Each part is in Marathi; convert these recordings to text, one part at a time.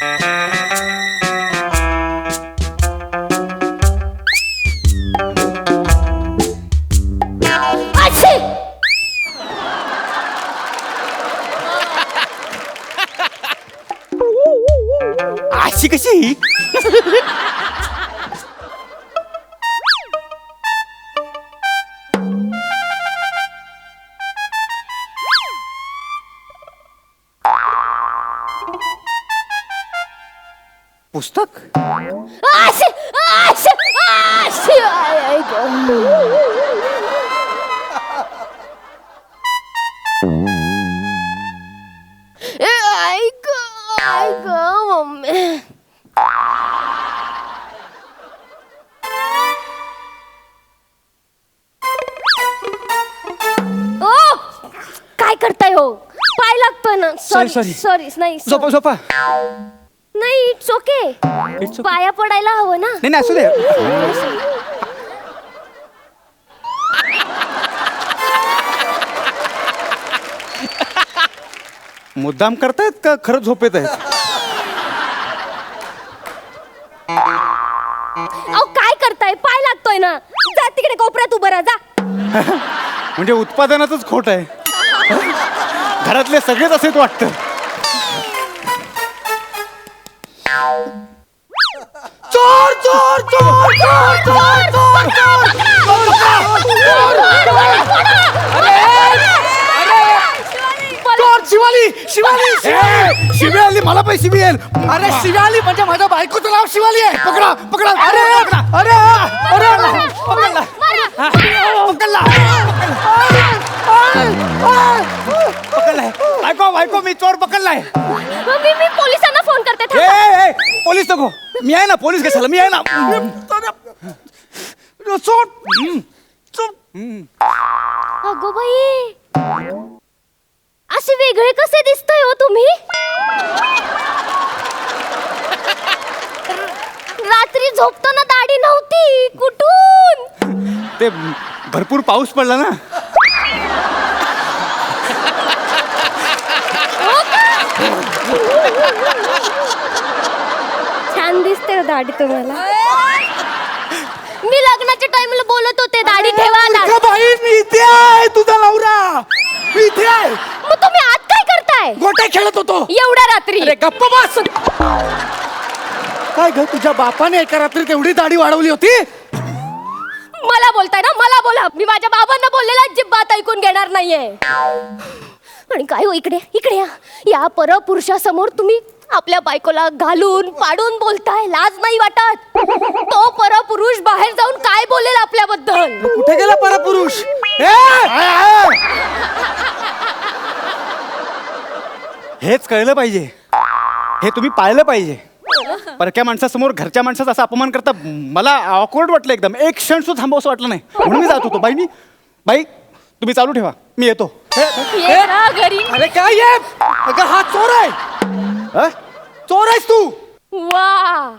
Música पुस्तक? आय, आय, ग. ए, मम्मी. ओ काय करताय हो? पाय लागतोय ना. Sorry sorry. सॉरी नाही झोपा sorry. झोपा. नाही इट्स ओके okay. पाया पडायला हवं ना. नाही नाही असू दे. मुद्दाम करतायत का खरंच झोपेत आहेत अहो काय करताय? पाय लागतोय ना. जा तिकडे कोपऱ्यात उभं राहा जा. म्हणजे उत्पादनातच खोट आहे. घरातले सगळेच असेच वाटतं. चोर चोर चोर चोर चोर चोर चोर शिवाली शिवाली ए, शिवी आली मला पण शिवी येईल अरे शिवाली म्हणजे माझ्या बायकोचं नाव शिवाली आहे पकडा पकडा अरे अरे अरे पकडला पकडला पकडलाय. बायको बायको मी चोर पकडलाय. मी मी पोलिसांना फोन करते ए, थांबा. ए ए, पोलीस नको. मी आहे ना पोलीस कशाला मी आहे ना. चोर. हम्म. चोर. अगो बाई. असे वेगळे कसे दिसताय हो तुम्ही? रात्री झोपताना दाढी नव्हती कुठून? ते भरपूर पाऊस पडला ना. छान दिसते हो दाढी तुम्हाला. मी लग्नाच्या टाइमला बोलत होते दाढी ठेवा दाढी. बाई मी इथे आहे तुझा नवरा. मी इथे आहे. मग तुम्ही आत काय करताय? गोटे खेळत होतो. एवढ्या रात्री. अरे गप्प बस. काय ग तुझ्या बापाने एका रात्री तेवढी दाढी वाढवली होती? मला बोलताय ना मला बोला. मी माझ्या बाबांना बोललेला अजिबात ऐकून घेणार नाहीये. आणि काय हो इकडे? इकडे या. या परपुरुषासमोर तुम्ही आपल्या बायकोला घालून पाडून बोलताय लाज नाही वाटत. तो परपुरुष बाहेर जाऊन काय बोलेल आपल्याबद्दल? कुठे गेला परपुरुष? हेच कळलं पाहिजे. हे तुम्ही पाहिलं पाहिजे. परक्या माणसासमोर घरच्या माणसाचा असा अपमान करता मला ऑकवर्ड वाटलं एकदम. एक क्षण सुद्धा थांबवसं वाटलं नाही. म्हणून मी जात होतो. बाई मी बाई तुम्ही चालू ठेवा. मी येतो. ये ना घरी अरे काय ये? अगं हा। चोर आहे? चोर आहेस तू? वा.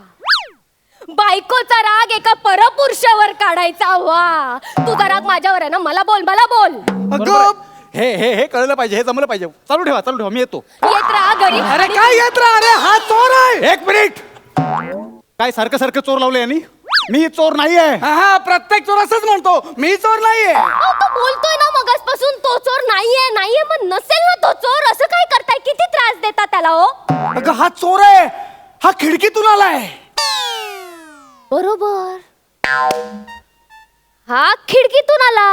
बायकोचा राग एका परपुरुषावर काढायचा वा. तुझा राग माझ्यावर आहे ना? मला बोल मला बोल. अगं हे हे हे कळलं पाहिजे हे जमलं पाहिजे. चालू ठेवा चालू ठेवा मी येतो. येत राहा घरी अरे काय येत राहा? अरे हा चोर आहे एक मिनिट. काय सारखं सारखं चोर लावलं यांनी? मी चोर नाही आहे हा हा प्रत्येक चोर असंच म्हणतो. मी चोर नाहीये. अहो, तो बोलतोय ना मगासपासून तो चोर नाहीये नाहीये मग नसेल ना तो चोर. असं काय करताय? किती त्रास देता त्याला हो? अगं हा चोर आहे. हा खिडकीतून आलाय. बरोबर. हा खिडकीतून आला.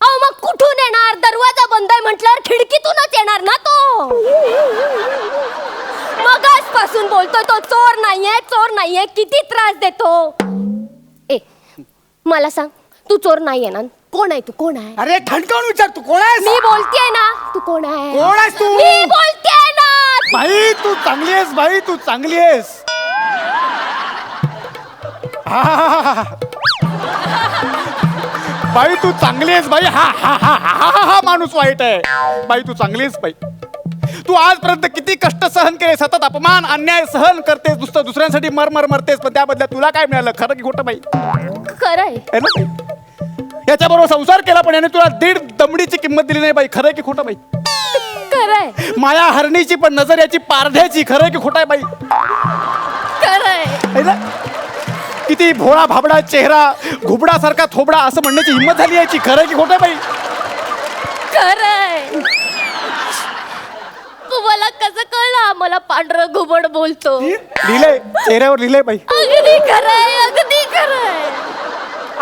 अहो मग कुठून येणार? दरवाजा बंद आहे म्हटल्यावर खिडकीतूनच येणार ना तो. मगासपासून बोलतोय तो चोर नाहीये चोर नाहीये किती त्रास देतो ए मला सांग तू चोर नाहीये ना कोण आहे तू कोण आहे अरे ठणकावून विचार तू कोण आहेस मी बोलतेय ना तू कोण आहे कोण आहेस तू? मी बोलतेय ना बाई तू चांगली आहेस बाई तू चांगली आहेस हा, हा, हा, हा. बाई तू चांगली आहेस बाई हा हा हा हा हा हा माणूस वाईट आहे बाई तू चांगली आहेस बाई तू आजपर्यंत किती कष्ट सहन केले सतत अपमान अन्याय सहन करतेस नुसतं दुसऱ्यांसाठी मर मर मरतेस पण त्या बदल्यात तुला काय मिळालं? खरं की खोटं बाई? खरंय. है ना? याच्या बरोबर संसार केला पण याने तुला दीड दमडीची किंमत दिली नाही बाई. खरं की खोटं बाई? खरंय. माया हरणीची पण नजर याची पारध्याची खरं की खोटं आहे बाई? है ना? किती भोळा भाबडा चेहरा घुबडासारखा थोबडा असं म्हणण्याची हिंमत झाली याची. खरं की खोटं आहे बाई? खरंय. तुम्हाला कसं कळलं? आम्हाला पांढरं घुबड बोलतो. लिहिलंय चेहऱ्यावर लिहिलंय बाई. अगदी खरंय अगदी खरंय.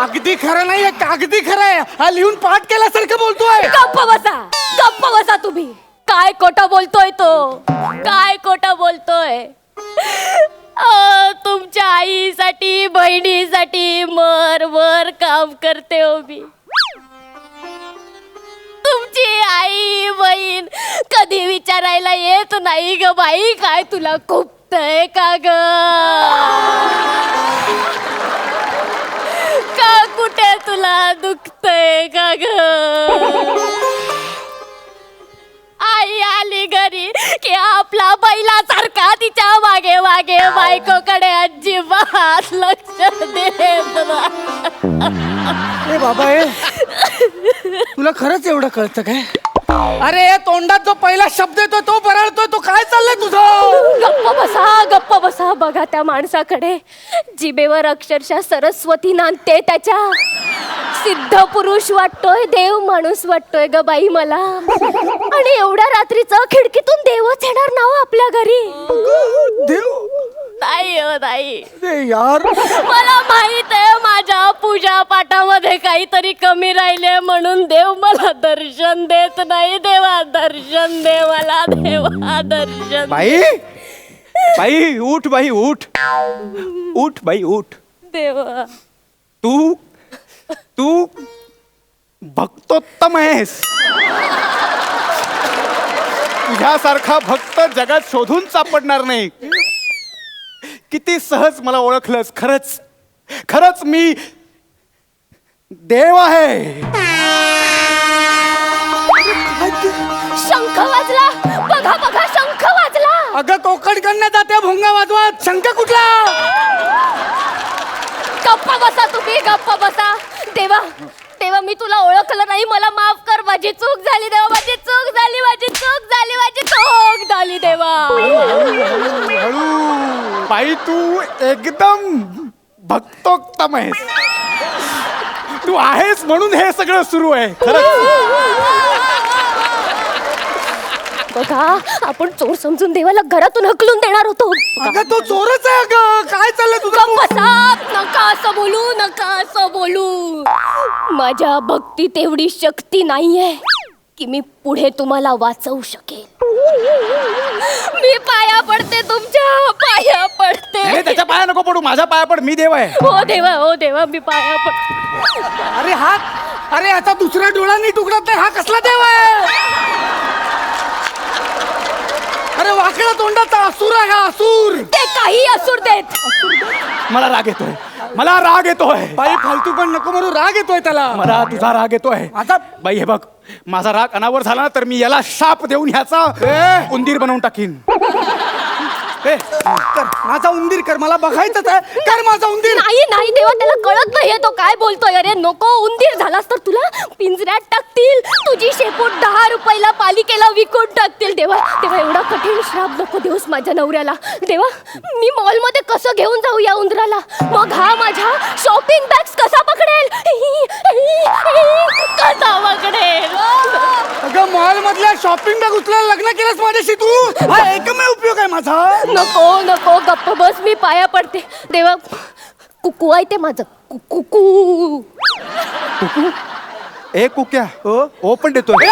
अगदी खरं नाही कागदी खरं आहे हा लिहून पाठ केल्यासारखं बोलतोय. गप्प बसा गप्प बसा तुम्ही. काय खोटं बोलतोय तो? काय खोटं बोलतोय? अ, तुमच्या आईसाठी बहिणीसाठी मर मर काम करते हो मी. कधी विचारायला येत नाही ग बाई. काय तुला खुपतय का ग? का कुठे तुला दुखतय का ग? आई आली घरी की आपला बैलासारखा तिच्यामागे मागे बायकोकडे अजिबात लक्ष दे बाबा ए. तुला खरंच एवढं कळतं काय? अरे तोंडात जो पहिला शब्द येतो तो बरळतोय. तो काय चाललंय तुझं? गप्प बसा गप्प बसा. बघा त्या माणसाकडे. जिबेवर अक्षरशः सरस्वती नांदते त्याच्या. सिद्ध पुरुष वाटतोय देव माणूस वाटतोय ग बाई मला. आणि एवढ्या रात्रीचं खिडकीतून देवच येणार ना हो आपल्या घरी? देव? नाही हो नाही. यार. मला माहीत आहे माझ्या पूजा पाठामध्ये काहीतरी कमी राहिले म्हणून देव मला दर्शन देत नाही. देवा दर्शन दे मला देवा दर्शन बाई बाई उठ बाई उठ. उठ बाई उठ. देवा. तू तू भक्तोत्तम आहेस. तुझ्यासारखा भक्त जगात शोधून सापडणार नाही. किती सहज मला ओळखलंस खरंच. खरंच मी देव आहे. शंख वाजला. बघा बघा शंख वाजला. अगं कोकणकडनं जात्या भोंगा वाजवत शंख कुठला? गप्प बसा तुम्ही गप्प बसा. देवा देवा मी तुला ओळखलं नाही. मला माफ कर माझी चूक झाली देवा माझी चूक झाली माझी चूक झाली माझी चूक झाली देवा हळू बाई तू एकदम भक्तोक्तम आहेस. तू आहेस म्हणून हे सगळं सुरू आहे. खरंच? बघा आपण चोर समजून देवाला घरातून हकलून देणार होतो. अगं तो चोरच आहे अगं. काय चाललंय गप्प तुझं बसा नका असं बोलू नका असं बोलू. माझ्या भक्तीत एवढी शक्ती नाहीये की मी पुढे तुम्हाला वाचवू शकेल. मी पाया पडते तुमच्या पाया अरे पडते त्याच्या पाया नको पडू. माझ्या पाया पड. मी देव आहे. हो देवा हो देवा मी पाया पड अरे हा अरे आता दुसऱ्या डोळ्यांनी तुकडत नाही. हा कसला देव आहे? वाकडा तोंडाचा असुर आहे हा असुर. ते काही असूर देत. मला राग येतोय. मला राग येतोय. बाई फालतू पण नको म्हणू राग येतोय त्याला. मला तुझा राग येतोय. आता बाई हे बघ माझा राग अनावर झाला ना तर मी याला शाप देऊन ह्याचा! उंदीर बनवून टाकीन. ए, कर माझा उंदीर कर मला बघायचंच आहे. कर माझा उंदीर. नाही नाही देवा त्याला कळत नाहीये तो काय बोलतोय. अरे नको उंदीर झालास तर तुला पिंजऱ्यात टाकतील. तुझी शेपूट दहा रुपयाला पालिकेला विकून टाकतील. देवा तेव्हा एवढा कठीण श्राप नको देऊस माझ्या नवऱ्याला. देवा मी मॉलमध्ये कसं घेऊन जाऊ या उंदराला? मग हा माझ्या शॉपिंग बॅग्स कसा पकडेल? कसा पकडेल? अगं मॉल मधल्या शॉपिंग बॅग उचलायला लग्न केलंस माझ्याशी तू? हा एकमेव उपयोग आहे माझा. नको नको गप्प बस मी पाया पडते. देवा कुकू आहे ते माझं. कुकू ए कुक्या. ओ पण देतोय.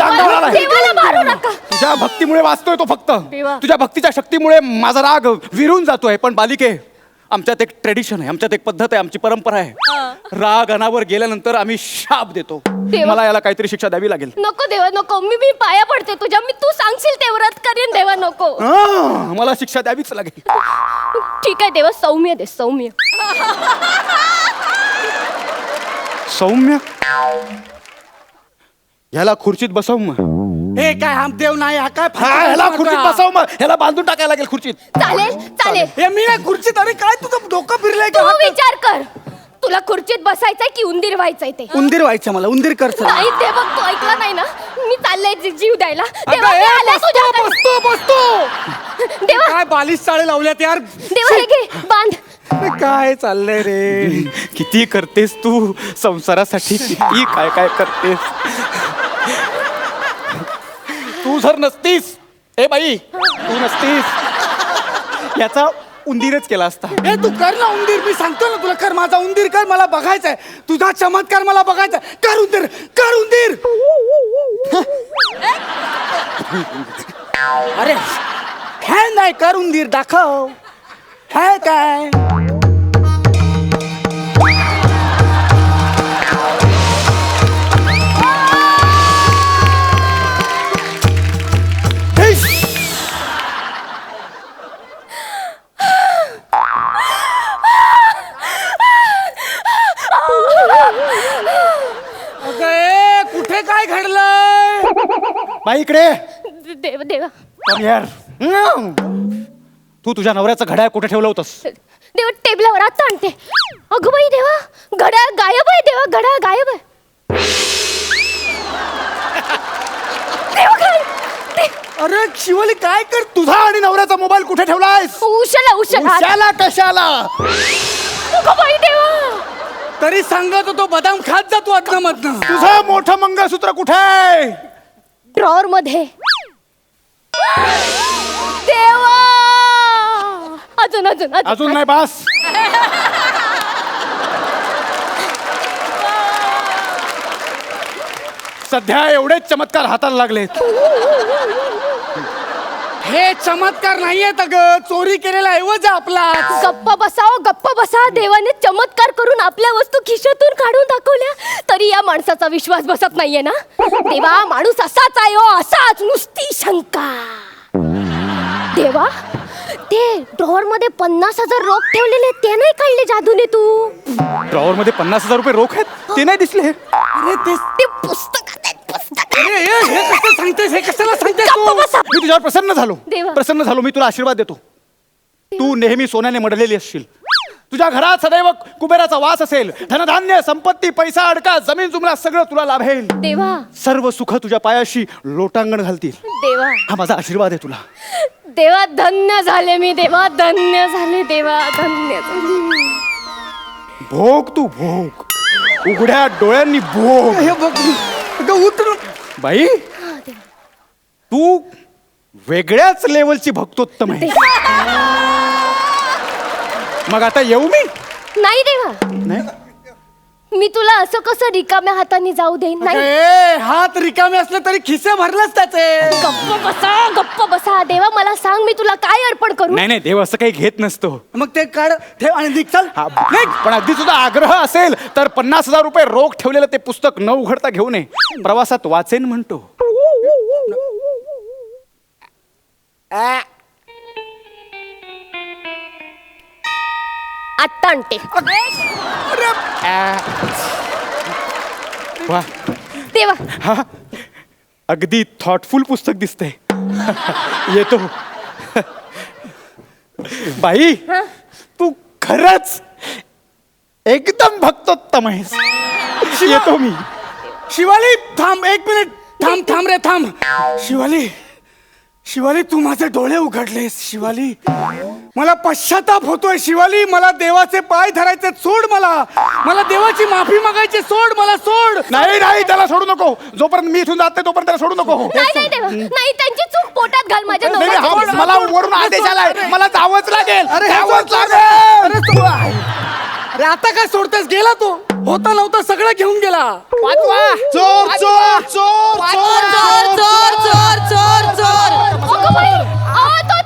आलाय. देवाला मारू नका. तुझ्या भक्तीमुळे वाचतोय तो फक्त. देवा. तुझ्या भक्तीच्या शक्तीमुळे माझा राग विरून जातोय. पण बालिके आमच्यात एक ट्रेडिशन आहे आमच्यात एक पद्धत आहे आमची परंपरा आहे. राग अनावर गेल्यानंतर आम्ही शाप देतो. देवा. मला याला काहीतरी शिक्षा द्यावी लागेल. नको देवा नको. मी मी पाया पडते तुझ्या. मी तू सांगशील ते व्रत करीन देवा नको. मला शिक्षा द्यावीच लागेल. ठीक आहे देवा सौम्य दे सौम्य. सौम्य? ह्याला खुर्चीत बसव मग. हे काय हा देव नाही हा काय हा ह्याला खुर्चीत? बसव मग. ह्याला बांधून टाकायला लागेल खुर्चीत. चालेल चालेल. हे मी नाही खुर्चीत अरे काय तुझं डोकं फिरलंय तू का विचार कर. तुला खुर्चीत बसायचंय की उंदीर व्हायचंय ते? उंदीर व्हायचं मला उंदीर कर चल. नाही ते बघ तू ऐकला नाही ना? मी चाललंय जी- जीव द्यायला. मी आले बसतो तुझ्याकडे. बसतो बसतो देवा. काय बालिश चाळे लावल्यात यार? देवा हे घे बांध. अरे काय चाललंय रे? किती करतेस तू? संसारासाठी किती काय काय करतेस? तू जर नसतीस ए बाई तू नसतीस. याचा उंदीरच केला असता. ए तू कर ना उंदीर मी सांगतो ना तुला कर माझा उंदीर कर मला बघायचंय. तुझा चमत्कार मला बघायचा कर उंदीर कर उंदीर. अरे हे नाही कर उंदीर दाखव. हे काय? बाई इकडे. देवा देवा. Come here. हम्म. तू तुझ्या नवऱ्याचं घड्याळ कुठे ठेवलं होतंस? देवा टेबलावर आता आणते. अगं बाई देवा घड्याळ गायब आहे देवा घड्याळ गायब आहे. देवा अरे शिवली काय कर? तुझा आणि नवऱ्याचा मोबाईल कुठे ठेवलायस? उशाला उशाला. उशाला कशाला? अगं बाई देवा. तरी सांगत होतो बदाम खात जातो अदन मधन तुझं मोठं मंगळसूत्र कुठे आहे? ड्रॉवर मध्ये देवा अजून अजून. अजून नाही बास. सध्या एवढेच चमत्कार हाताला लागलेत. हे चमत्कार नाहीयेत अग चोरी केलेला ऐवज आपला. गप्प बसाव गप्प बसा. देवाने चमत्कार करून आपल्या वस्तू खिशातून काढून दाखवल्या. तरी या माणसाचा विश्वास बसत नाहीये ना? देवा माणूस असाच आहे हो असाच. नुसती शंका. देवा ते ड्रॉवर मध्ये पन्नास हजार रोख ठेवलेले ते नाही काढले जादूने तू? ड्रॉवर मध्ये पन्नास हजार रुपये रोख आहेत? ते नाही दिसले अरे ते ते पुस्तकात आहेत, पुस्तकात. अरे, ए, हे कसं सांगतेस? हे कशाला सांगतेस गप्प तू बसा. मी तुझ्यावर प्रसन्न झालो. देवा. प्रसन्न झालो मी तुला आशीर्वाद देतो. तू नेहमी सोन्याने मडलेली असशील. तुझ्या घरात सदैव कुबेराचा वास असेल. धनधान्य संपत्ती पैसा अडका जमीन जुमला सगळं तुला लाभेल देवा. सर्व सुख तुझ्या पायाशी लोटांगण घालतील. देवा. हा माझा आशीर्वाद आहे तुला. देवा धन्य झाले मी देवा धन्य झाले देवा धन्य झाले. भोग तू भोग. उघड्या डोळ्यांनी भोग. हे बघ. अगं, उतर बाई. तू वेगळ्याच लेवलची भक्तोत्तम आहे. मग आता येऊ मी? नाही देवा. नाही? मी तुला असं कसं रिकाम्या हाताने जाऊ देईन? नाही. ए, हात रिकामे असले तरी खिसे भरलेच त्याचे. गप्प बसा गप्प बसा. देवा मला सांग मी तुला काय अर्पण करू? नाही नाही देव असं काही घेत नसतो. मग ते काढ ठेव आणि निघ चल. हा, पण अगदी तुझा आग्रह असेल तर पन्नास हजार रुपये रोख ठेवलेलं ते पुस्तक न उघडता घेऊ नये प्रवासात वाचेन म्हणतो. आत्ता आणते. वा. हा? अगदी थॉटफुल पुस्तक दिसतंय. येतो. बाई हा? तू खरंच एकदम भक्तोत्तम आहेस. येतो मी. शिवाली थांब एक मिनिट. थांब थांब रे थांब. शिवाली शिवाली तू माझे डोळे उघडलेस. शिवाली मला पश्चाताप होतोय शिवाली मला देवाचे पाय धरायचे सोड मला. मला देवाची माफी मागायची सोड मला सोड. नाही नाही त्याला सोडू नको. जोपर्यंत मी इथून जात नाही तोपर्यंत त्याला सोडू नको. नाही नाही देवा नाही त्यांची चूक पोटात घाल माझ्या नाही, नाही, नवऱ्याची. हा मला वरून आदेश आलाय. मला जावंच लागेल. अरे हे जावंच सोड, लागेल. अरे तू अरे आता काय सोडतेस? गेला तो. होता नव्हता सगळं घेऊन गेला. वाचवा चोर चोर चोर चोर चोर चोर चोर चोर. अगं बाई, अहो, तो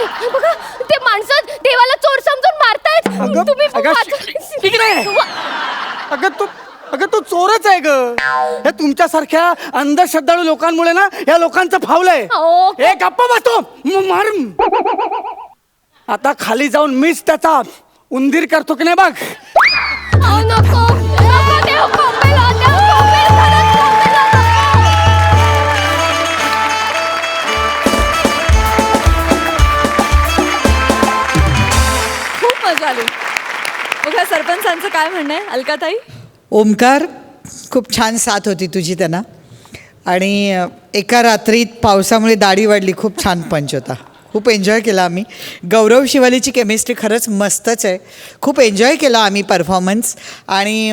हे बघा ते माणसं देवाला चोर समजून मारतायत. अगं, तुम्ही अगं, वाच- इकडे. वा- अगं तू अगं तू चोरच आहे ग. हे तुमच्यासारख्या अंधश्रद्धाळू लोकांमुळे ना या लोकांचं फावलंय. अहो, ए गप्पा बसतो. म- मार आता खाली जाऊन मीच त्याचा उंदीर करतो की नाही बघ. अहो, नको. नको देव चालू बघा सरपंचांचं काय म्हणणं आहे? अलकाताई? ओमकार खूप छान साथ होती तुझी त्यांना. आणि एका रात्रीत पावसामुळे दाढी वाढली खूप छान पंच होता. खूप एन्जॉय केला आम्ही. गौरव शिवालीची केमिस्ट्री खरंच मस्तच आहे. खूप एन्जॉय केला आम्ही परफॉर्मन्स आणि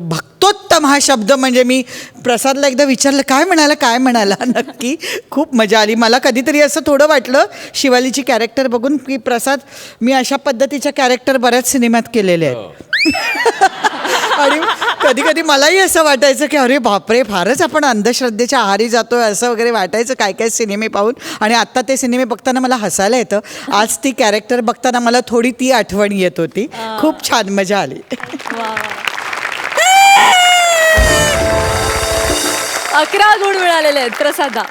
भक्तोत्तम हा शब्द म्हणजे मी प्रसादला एकदा विचारलं काय म्हणाला काय म्हणाला? नक्की खूप मजा आली. मला कधीतरी असं थोडं वाटलं शिवालीची कॅरेक्टर बघून की प्रसाद मी अशा पद्धतीच्या कॅरेक्टर बऱ्याच सिनेमात केलेले आहेत. हो. आणि कधी कधी मलाही असं वाटायचं की अरे बापरे फारच आपण अंधश्रद्धेच्या आहारी जातोय असं वगैरे वाटायचं काय काय सिनेमे पाहून. आणि आत्ता ते सिनेमे बघताना मला हसायला येतं. आज ती कॅरेक्टर बघताना मला थोडी ती आठवण येत होती. खूप छान मजा आली. अकरा गुण मिळालेले आहेत प्रसादा.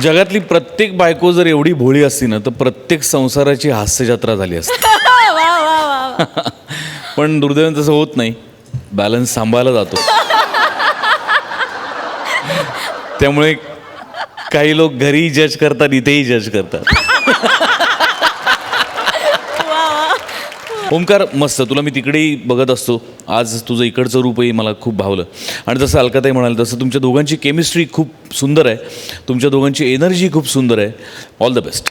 जगातली प्रत्येक बायको जर एवढी भोळी असती ना तर प्रत्येक संसाराची हास्यजत्रा झाली असती. वा वा वा वा. पण दुर्दैवाने तसं होत नाही. बॅलन्स सांभाळला जातो. त्यामुळे काही लोक घरी जज करतात इथेही जज करतात. ओमकार मस्त. तुला मी तिकडेही बघत असतो. आज तुझं इकडचं रूपही मला खूप भावलं. आणि जसं अलकाताई म्हणाल तसं तुमच्या दोघांची केमिस्ट्री खूप सुंदर आहे. तुमच्या दोघांची एनर्जी खूप सुंदर आहे. All the best